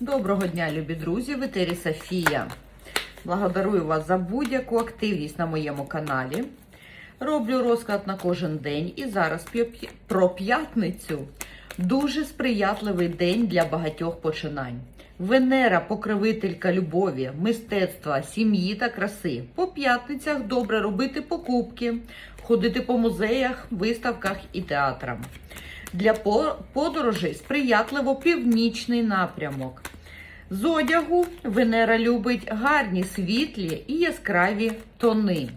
Доброго дня, любі друзі! В етері Софія. Благодарую вас за будь-яку активність на моєму каналі. Роблю розклад на кожен день і зараз про п'ятницю. Дуже сприятливий день для багатьох починань. Венера, покровителька любові, мистецтва, сім'ї та краси. По п'ятницях добре робити покупки, ходити по музеях, виставках і театрам. Для подорожей сприятливо північний напрямок. З одягу Венера любить гарні світлі і яскраві тони.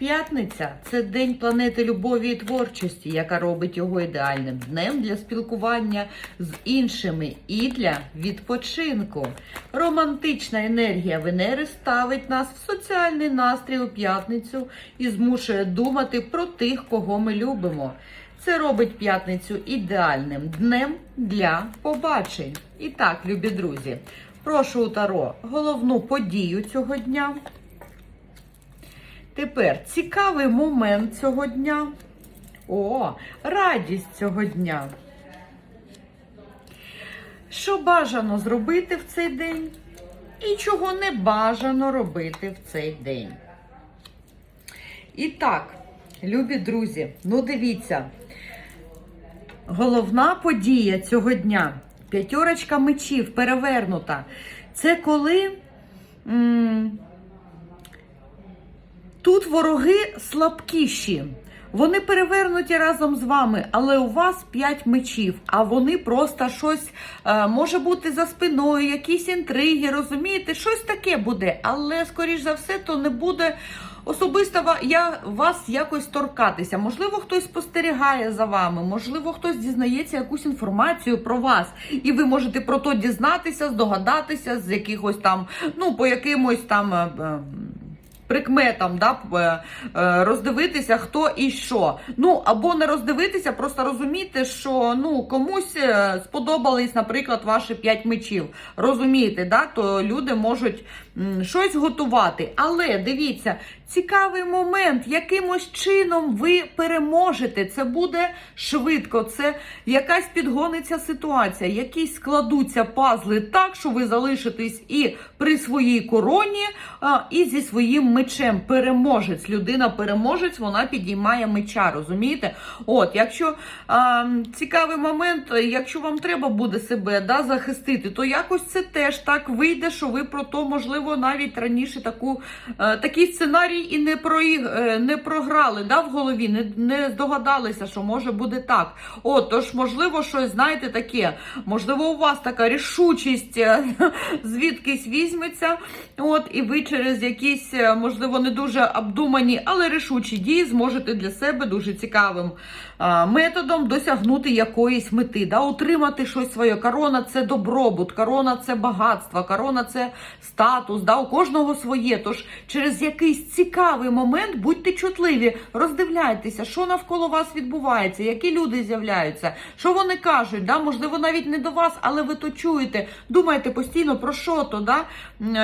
П'ятниця це день планети любові і творчості, яка робить його ідеальним днем для спілкування з іншими і для відпочинку. Романтична енергія Венери ставить нас в соціальний настрій у п'ятницю і змушує думати про тих, кого ми любимо. Це робить п'ятницю ідеальним днем для побачень. І так, любі друзі, прошу у Таро головну подію цього дня. Тепер цікавий момент цього дня. О, радість цього дня. Що бажано зробити в цей день? І чого не бажано робити в цей день. І так, любі друзі, ну дивіться, головна подія цього дня п'ятерочка мечів перевернута. Це коли м, тут вороги слабкіші. Вони перевернуті разом з вами, але у вас п'ять мечів, а вони просто щось е, може бути за спиною, якісь інтриги, розумієте? Щось таке буде, але скоріш за все, то не буде особисто я вас якось торкатися. Можливо, хтось спостерігає за вами, можливо, хтось дізнається якусь інформацію про вас, і ви можете про то дізнатися, здогадатися з якихось там, ну по якимось там. е, е, Прикметам, да, е, роздивитися, хто і що. Ну, або не роздивитися, просто розуміти, що ну, комусь сподобались, наприклад, ваші п'ять мечів. Розумієте, да? то люди можуть щось готувати. Але дивіться, цікавий момент, якимось чином ви переможете. Це буде швидко, це якась підгониться ситуація, якісь складуться пазли так, що ви залишитесь і при своїй короні, і зі своїм мечем. Переможець, людина переможець, вона підіймає меча, розумієте? От, якщо а, цікавий момент, якщо вам треба буде себе да, захистити, то якось це теж так вийде, що ви про то, можливо, навіть раніше таку, е, такий сценарій і не, проїг, е, не програли да, в голові, не, не здогадалися, що може буде так. От, тож, можливо, щось, знаєте, таке, можливо, у вас така рішучість е, звідкись візьметься, от, і ви через якісь, е, можливо, не дуже обдумані, але рішучі дії зможете для себе дуже цікавим а, методом досягнути якоїсь мети, да, утримати щось своє. Корона це добробут, корона це багатство, корона це статус, да, у кожного своє. Тож через якийсь цікавий момент будьте чутливі, роздивляйтеся, що навколо вас відбувається, які люди з'являються, що вони кажуть, да, можливо, навіть не до вас, але ви то чуєте. Думайте постійно про що то, да,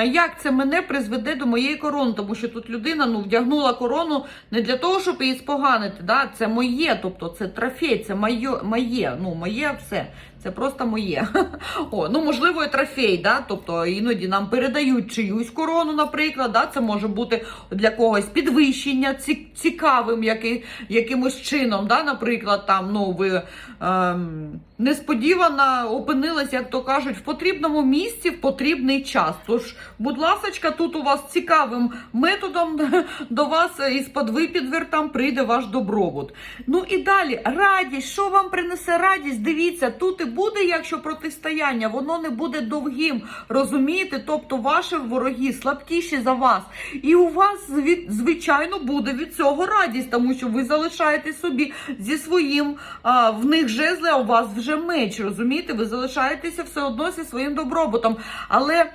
як це мене призведе до моєї корони, тому що тут людина ну, вдягнула корону не для того, щоб її споганити. Да? Це моє, тобто це трофей, це моє, моє, ну, моє все. Це просто моє. О, ну можливо, і трофей, да? тобто іноді нам передають чиюсь корону, наприклад. Да? Це може бути для когось підвищення цікавим який, якимось чином. Да? Наприклад, там ну ви ем, несподівано опинились, як то кажуть, в потрібному місці в потрібний час. Тож, будь ласочка, тут у вас цікавим методом до вас із-под випідвер там прийде ваш добробут. Ну і далі радість. Що вам принесе радість? Дивіться, тут і буде, якщо протистояння, воно не буде довгим. Розумієте? Тобто ваші вороги слабкіші за вас. І у вас, звичайно, буде від цього радість, тому що ви залишаєтесь собі зі своїм а, в них жезли, а у вас вже меч. Розумієте? Ви залишаєтеся все одно зі своїм добробутом. Але.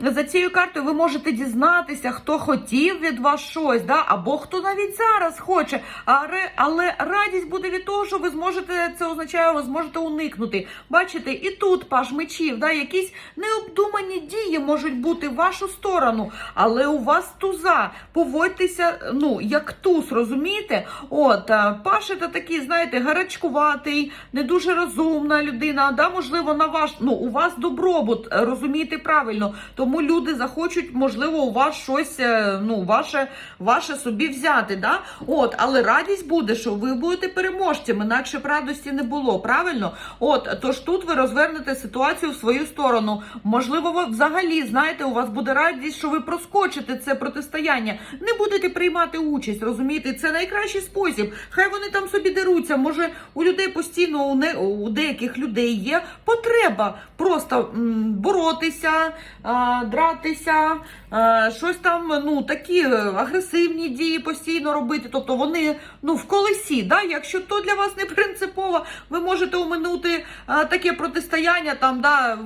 За цією картою ви можете дізнатися, хто хотів від вас щось, да? або хто навіть зараз хоче. Але, радість буде від того, що ви зможете, це означає, ви зможете уникнути. Бачите, і тут паж мечів, да? якісь необдумані дії можуть бути в вашу сторону, але у вас туза. Поводьтеся, ну, як туз, розумієте? От, е, паш це такий, знаєте, гарячкуватий, не дуже розумна людина. Да? Можливо, на ваш, ну, у вас добробут, розумієте правильно. Тому люди захочуть, можливо, у вас щось, е, ну, ваше, ваше собі взяти. Да? От, але радість буде, що ви будете переможцями, інакше б радості не було, правильно? От, тож тут ви розвернете ситуацію в свою сторону. Можливо, ви взагалі знаєте, у вас буде радість, що ви проскочите це протистояння, не будете приймати участь, розумієте? Це найкращий спосіб. Хай вони там собі деруться. Може, у людей постійно у, не, у деяких людей є потреба просто м, боротися, а, дратися, щось там, ну такі е, агресивні дії постійно робити. Тобто вони ну в колесі. Да? Якщо то для вас не принципово, ви можете оминути таке протистояння там, да.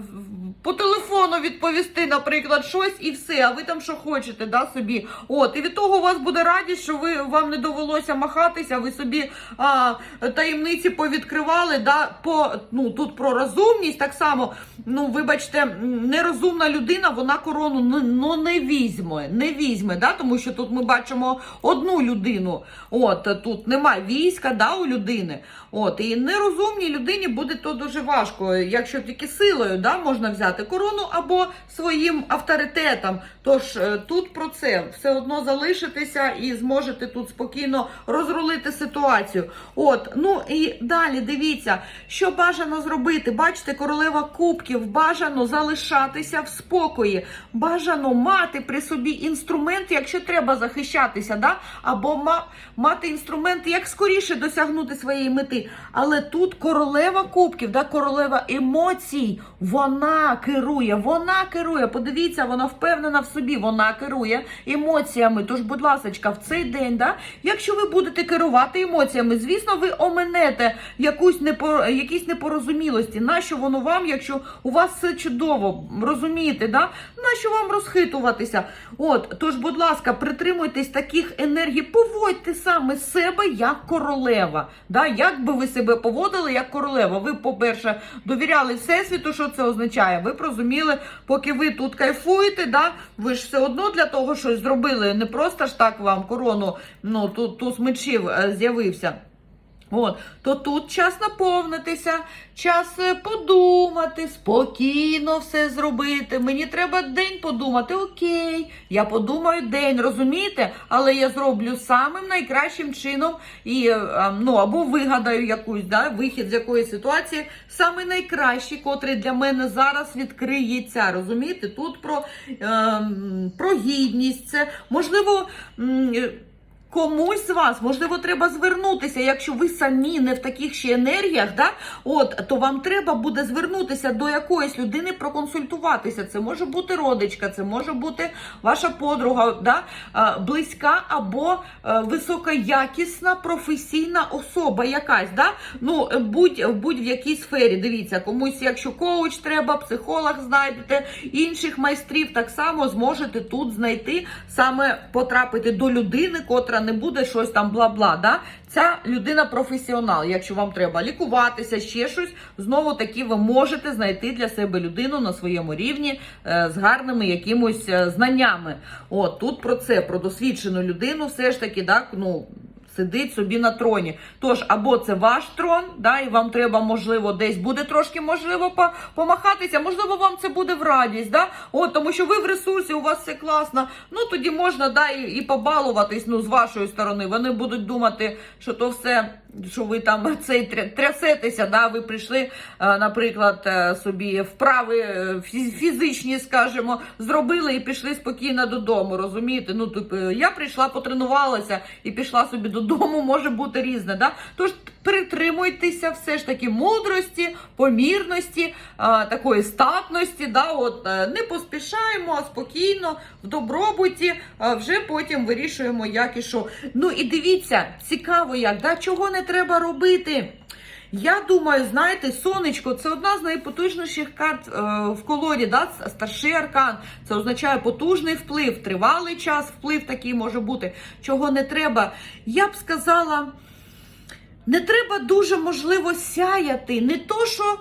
По телефону відповісти, наприклад, щось і все, а ви там що хочете, да, собі. От, і від того у вас буде радість, що ви вам не довелося махатися, ви собі а, таємниці повідкривали. Да, по, ну, тут про розумність так само. Ну, вибачте, нерозумна людина, вона корону ну, ну, не візьме, не візьме, да, тому що тут ми бачимо одну людину. От, тут немає війська да, у людини. От, і нерозумній людині буде то дуже важко, якщо тільки силою да, можна взяти корону або своїм авторитетом. Тож е, тут про це все одно залишитеся і зможете тут спокійно розрулити ситуацію. От, ну і далі дивіться, що бажано зробити. Бачите, королева кубків, бажано залишатися в спокої, бажано мати при собі інструмент, якщо треба захищатися, да? або ма- мати інструмент, як скоріше досягнути своєї мети. Але тут королева кубків, да? королева емоцій, вона керує, вона керує. Подивіться, вона впевнена в собі, вона керує емоціями. Тож, будь ласка, в цей день, да? якщо ви будете керувати емоціями, звісно, ви оминете якусь непо... якісь непорозумілості. Нащо воно вам, якщо у вас все чудово, розумієте, да? нащо вам розхитуватися? От, тож, будь ласка, притримуйтесь таких енергій, поводьте саме себе як королева. Да? Як би ви себе поводили як королева? Ви, по-перше, довіряли Всесвіту, що це означає. Ви б розуміли, поки ви тут кайфуєте, да? ви ж все одно для того щось зробили. Не просто ж так вам корону, ну, тут тут мечів е, з'явився. От, то тут час наповнитися, час е, подумати, спокійно все зробити. Мені треба день подумати. Окей, я подумаю день, розумієте? Але я зроблю самим найкращим чином і е, е, ну або вигадаю якусь да, вихід з якоїсь ситуації, саме найкращий, котрий для мене зараз відкриється. Розумієте? Тут про, е, про гідність, це можливо. м, Комусь з вас, можливо, треба звернутися, якщо ви самі не в таких ще енергіях, да? От, то вам треба буде звернутися до якоїсь людини, проконсультуватися. Це може бути родичка, це може бути ваша подруга, да? близька або е, високоякісна професійна особа якась. Да? Ну, е, будь, якій сфері. Дивіться, комусь, якщо коуч треба, психолог знайдете, інших майстрів так само зможете тут знайти, саме потрапити до людини, котра не буде щось там бла-бла. Да? Ця людина професіонал. Якщо вам треба лікуватися, ще щось, знову таки ви можете знайти для себе людину на своєму рівні е, з гарними якимось е, знаннями. От тут про це, про досвідчену людину, все ж таки, так, ну. Сидить собі на троні. Тож, або це ваш трон, да, і вам треба, можливо, десь буде трошки можливо помахатися, можливо, вам це буде в радість, да? От, тому що ви в ресурсі, у вас все класно. Ну тоді можна да, і, і побалуватись ну, з вашої сторони. Вони будуть думати, що то все, що ви там цей тря- трясетеся, да, ви прийшли, е, наприклад, е, собі вправи е, фізичні, скажімо, зробили і пішли спокійно додому. Розумієте? Ну, типу, я прийшла, потренувалася і пішла собі додому, може бути різне. Да? Тож притримуйтеся все ж таки мудрості, помірності, а, такої статності. Да? От, е, не поспішаємо, а спокійно, в добробуті, а вже потім вирішуємо, як і що. Ну і дивіться, цікаво як, да? чого не треба робити. Я думаю, знаєте, сонечко це одна з найпотужніших карт е, в колоді. Да? Старший аркан. Це означає потужний вплив, тривалий час вплив такий може бути, чого не треба. Я б сказала, не треба дуже можливо сяяти. Не то, що.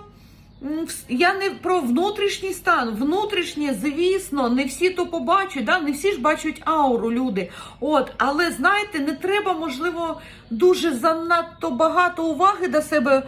Вс- Я не про внутрішній стан. Внутрішнє, звісно, не всі то побачать, да? не всі ж бачать ауру люди. От, але знаєте, не треба, можливо, дуже занадто багато уваги до себе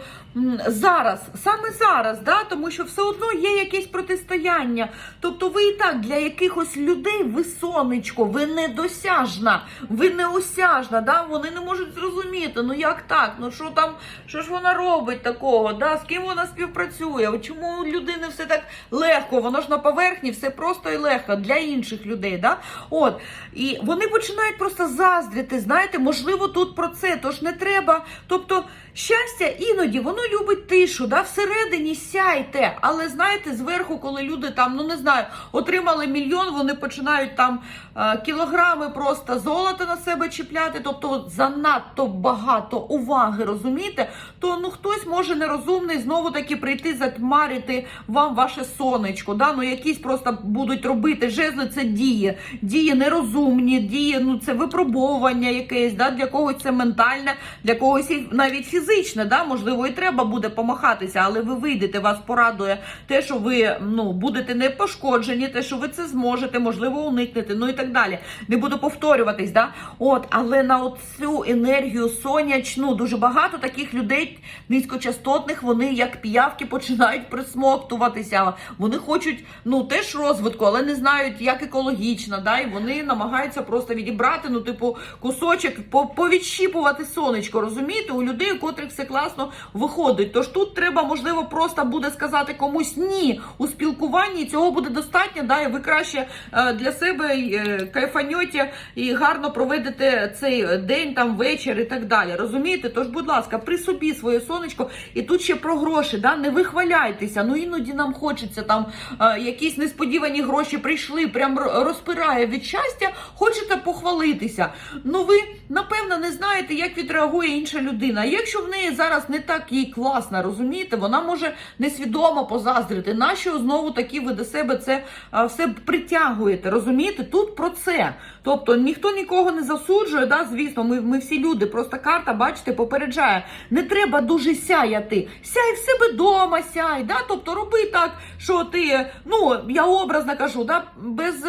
зараз, саме зараз, да? тому що все одно є якесь протистояння. Тобто, ви і так для якихось людей ви сонечко, ви недосяжна, ви неосяжна, да? вони не можуть зрозуміти, ну як так? Ну що там, що ж вона робить такого? Да? З ким вона співпрацює? Чому у людини все так легко? Воно ж на поверхні все просто і легко для інших людей. Да? От. І вони починають просто заздрити. Знаєте, можливо, тут про це, тож не треба. Тобто, щастя іноді воно любить тишу, да? всередині сяйте. Але знаєте, зверху, коли люди там, ну не знаю, отримали мільйон, вони починають там е, кілограми просто золота на себе чіпляти, тобто занадто багато уваги, розумієте? То ну хтось може нерозумний знову таки прийти затьмарити вам ваше сонечко. Да? Ну якісь просто будуть робити жезли, це діє, дії нерозумні, дії, ну це випробовування якесь, да? для когось це ментальне, для когось навіть фізичне, да? можливо, і треба буде помахатися, але ви вийдете, вас порадує те, що ви ну, будете не пошкоджені, те, що ви це зможете, можливо, уникнете, ну і так далі. Не буду повторюватись, да? От, але на оцю енергію сонячну дуже багато таких людей низькочастотних, вони як піявки починають присмоктуватися. Вони хочуть ну теж розвитку, але не знають, як екологічно, да? і вони намагаються просто відібрати, ну, типу, кусочок, по- повідщіпувати сонечко. Розумієте, у людей, у котрих все класно виходить. Тож тут треба, можливо, просто буде сказати комусь ні у спілкуванні. Цього буде достатньо. Да, і ви краще е, для себе е, кайфаньоті і гарно проведете цей день, там вечір і так далі. Розумієте? Тож, будь ласка, при собі своє сонечко, і тут ще про гроші. Да, не вихваляйтеся. Ну іноді нам хочеться там е, якісь несподівані гроші прийшли, прям розпирає від щастя. Хочете похвалитися. Ну ви напевно не знаєте, як відреагує інша людина. Якщо в неї зараз не так їй класно, розумієте, вона може несвідомо позаздрити. Нащо знову таки ви до себе це а, все притягуєте? Розумієте? Тут про це. Тобто ніхто нікого не засуджує, да, звісно, ми, ми всі люди. Просто карта, бачите, попереджає. Не треба дуже сяяти. Сяй в себе дома, сяй. Да? Тобто роби так, що ти, ну я образно кажу, да, без.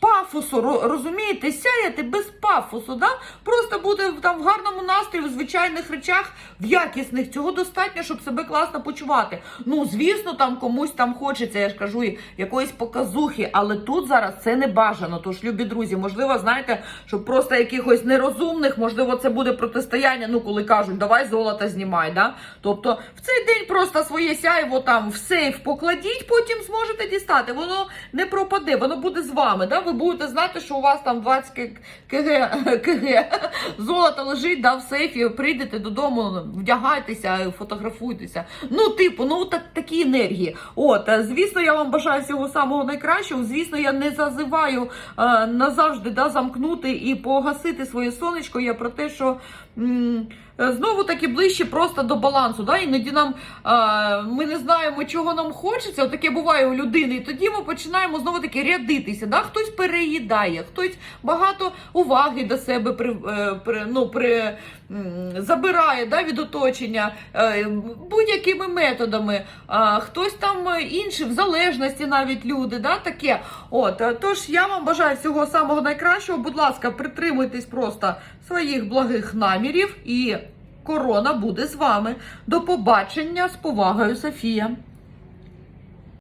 Пафосу, розумієте, сяяти без пафосу, да? просто бути там в гарному настрої, в звичайних речах, в якісних. Цього достатньо, щоб себе класно почувати. Ну, звісно, там комусь там хочеться, я ж кажу, якоїсь показухи, але тут зараз це не бажано. Тож, любі друзі, можливо, знаєте, щоб просто якихось нерозумних, можливо, це буде протистояння. Ну, коли кажуть, давай золото знімай. Да? Тобто в цей день просто своє сяйво там в сейф покладіть, потім зможете дістати. Воно не пропаде, воно буде з вами. Да? Ви будете знати, що у вас там 20 к- кг, кг золота лежить да, в сейфі. Прийдете додому, вдягайтеся, фотографуйтеся. Ну, типу, ну так такі енергії. От, е, звісно, я вам бажаю всього самого найкращого. Звісно, я не зазиваю е, назавжди да, замкнути і погасити своє сонечко. Я про те, що. Знову таки ближче просто до балансу. Да? Іноді нам ми не знаємо, чого нам хочеться. Таке буває у людини. І тоді ми починаємо знову таки рядитися. Да? Хтось переїдає, хтось багато уваги до себе при, е, при, ну, при, забирає да, від оточення е, будь-якими методами. Хтось там інший, в залежності навіть люди. Да? Таке. От, е, тож я вам бажаю всього самого найкращого. Будь ласка, притримуйтесь просто своїх благих намірів і корона буде з вами. До побачення з повагою, Софія.